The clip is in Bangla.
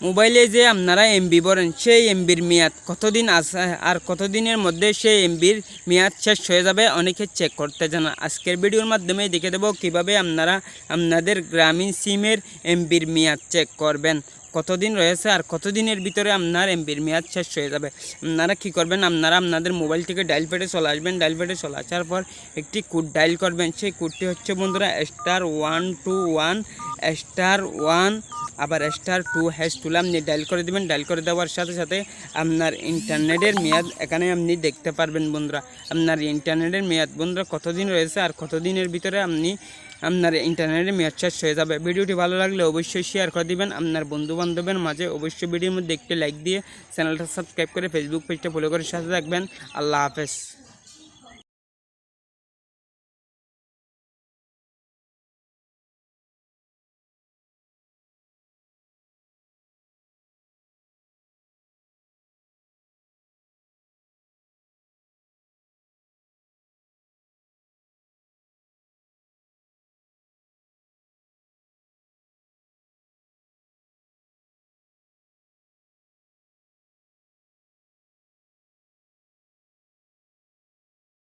মোবাইলে যে আপনারা এমবি বলেন সেই এমবির মেয়াদ কতদিন আছে আর কতদিনের মধ্যে সেই এমবির মেয়াদ শেষ হয়ে যাবে, অনেকে চেক করতে জানা আজকের ভিডিওর মাধ্যমে দেখে দেবো কীভাবে আপনারা আপনাদের গ্রামীণ সিমের এমবির মেয়াদ চেক করবেন। কতদিন রয়েছে আর কতদিনের ভিতরে আপনার এমবির মেয়াদ শেষ হয়ে যাবে? আপনারা কী করবেন? আপনারা আপনাদের মোবাইল থেকে ডাইল পেটে চলে আসবেন। ডাইল পেটে চলে আসার পর একটি কোড ডাইল করবেন। সেই কোডটি হচ্ছে, বন্ধুরা star one two one star one আবার স্টার টু হ্যাশ তুলে আপনি ডাইল করে দেবেন। ডাইল করে দেওয়ার সাথে সাথে আপনার ইন্টারনেটের মেয়াদ এখানে আপনি দেখতে পারবেন, বন্ধুরা। আপনার ইন্টারনেটের মেয়াদ, বন্ধুরা, কতদিন রয়েছে আর কতদিনের ভিতরে আপনি আপনার ইন্টারনেটে মেয়াদ শেষ হয়ে যাবে। ভিডিওটি ভালো লাগলে অবশ্যই শেয়ার করে দিবেন। আপনার বন্ধু বান্ধবের মাঝে অবশ্যই ভিডিওর মধ্যে একটি লাইক দিয়ে চ্যানেলটা সাবস্ক্রাইব করে ফেসবুক পেজটা ফলো করে সাথে থাকবেন। আল্লাহ হাফেজ।